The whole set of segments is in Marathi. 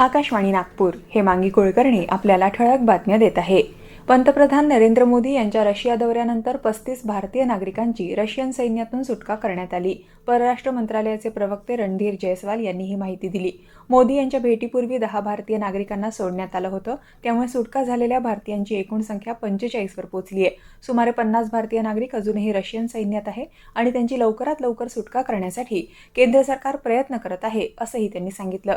आकाशवाणी नागपूर हे मांगी कुलकर्णी आपल्याला ठळक बातम्या देत आहे. पंतप्रधान नरेंद्र मोदी यांच्या रशिया दौऱ्यानंतर पस्तीस भारतीय नागरिकांची रशियन सैन्यातून सुटका करण्यात आली. परराष्ट्र मंत्रालयाचे प्रवक्ते रणधीर जयस्वाल यांनी ही माहिती दिली. मोदी यांच्या भेटीपूर्वी दहा भारतीय नागरिकांना सोडण्यात आलं होतं. त्यामुळे सुटका झालेल्या भारतीयांची एकूण संख्या पंचेचाळीसवर पोहोचली आहे. सुमारे पन्नास भारतीय नागरिक अजूनही रशियन सैन्यात आहे आणि त्यांची लवकरात लवकर सुटका करण्यासाठी केंद्र सरकार प्रयत्न करत आहे असंही त्यांनी सांगितलं.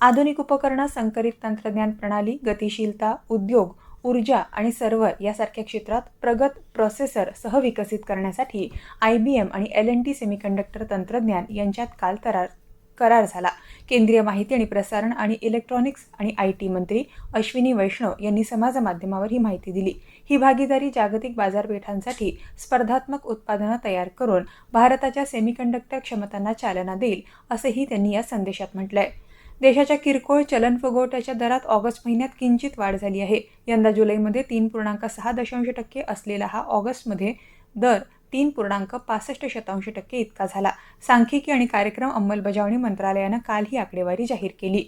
आधुनिक उपकरणं संकरित तंत्रज्ञान प्रणाली गतिशीलता उद्योग ऊर्जा आणि सर्व्हर यासारख्या क्षेत्रात प्रगत प्रोसेसर सह विकसित करण्यासाठी आय बी एम आणि एल एन टी सेमीकंडक्टर तंत्रज्ञान यांच्यात काल करार करार झाला. केंद्रीय माहिती आणि प्रसारण आणि इलेक्ट्रॉनिक्स आणि आय टी मंत्री अश्विनी वैष्णव यांनी समाजमाध्यमावर ही माहिती दिली. ही भागीदारी जागतिक बाजारपेठांसाठी स्पर्धात्मक उत्पादनं तयार करून भारताच्या सेमीकंडक्टर क्षमतांना चालना देईल असंही त्यांनी या संदेशात म्हटलं आहे देशाच्या किरकोळ चलनफुगवट्याच्या दरात ऑगस्ट महिन्यात किंचित वाढ झाली आहे. यंदा जुलैमध्ये तीन पूर्णांक सहा दशांश टक्के असलेला हा ऑगस्टमध्ये दर तीन पूर्णांक पासष्ट शतांश टक्के इतका झाला. सांख्यिकी आणि कार्यक्रम अंमलबजावणी मंत्रालयानं काल ही आकडेवारी जाहीर केली.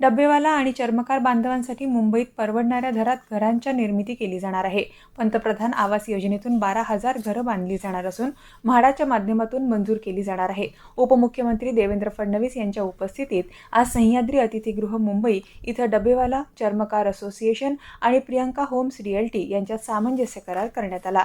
डब्बेवाला आणि चर्मकार बांधवांसाठी मुंबईत परवडणाऱ्या दरात घरांच्या निर्मिती केली जाणार आहे. पंतप्रधान आवास योजनेतून बारा हजार घरं बांधली जाणार असून म्हाडाच्या माध्यमातून मंजूर केली जाणार आहे. उपमुख्यमंत्री देवेंद्र फडणवीस यांच्या उपस्थितीत आज सह्याद्री अतिथीगृह मुंबई इथं डबेवाला चर्मकार असोसिएशन आणि प्रियंका होम्स रिअल्टी यांच्यात सामंजस्य करार करण्यात आला.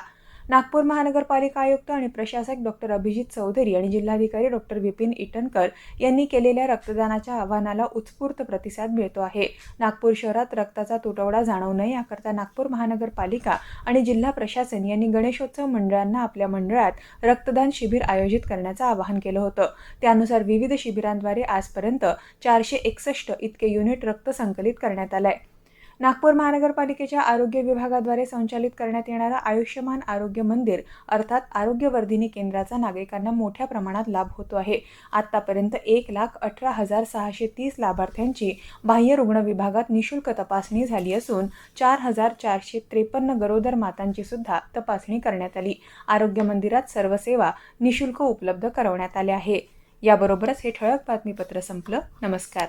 नागपूर महानगरपालिका आयुक्त आणि प्रशासक डॉक्टर अभिजित चौधरी आणि जिल्हाधिकारी डॉक्टर विपिन इटनकर यांनी केलेल्या रक्तदानाच्या आवाहनाला उत्स्फूर्त प्रतिसाद मिळतो आहे. नागपूर शहरात रक्ताचा तुटवडा जाणवू नये याकरता नागपूर महानगरपालिका आणि जिल्हा प्रशासन यांनी गणेशोत्सव मंडळांना आपल्या मंडळात रक्तदान शिबिर आयोजित करण्याचं आवाहन केलं होतं. त्यानुसार विविध शिबिरांद्वारे आजपर्यंत चारशे एकसष्ट इतके युनिट रक्त संकलित करण्यात आलं आहे नागपूर महानगरपालिकेच्या आरोग्य विभागाद्वारे संचालित करण्यात येणारा आयुष्यमान आरोग्य मंदिर अर्थात आरोग्यवर्धिनी केंद्राचा नागरिकांना मोठ्या प्रमाणात लाभ होतो आहे. आतापर्यंत एक लाख अठरा हजार सहाशे तीस लाभार्थ्यांची बाह्य रुग्ण विभागात निशुल्क तपासणी झाली असून चार हजार चारशे त्रेपन्न गरोदर मातांची सुद्धा तपासणी करण्यात आली. आरोग्य मंदिरात सर्व सेवा निशुल्क उपलब्ध करवण्यात आल्या आहे. याबरोबरच हे ठळक बातमीपत्र संपलं. नमस्कार.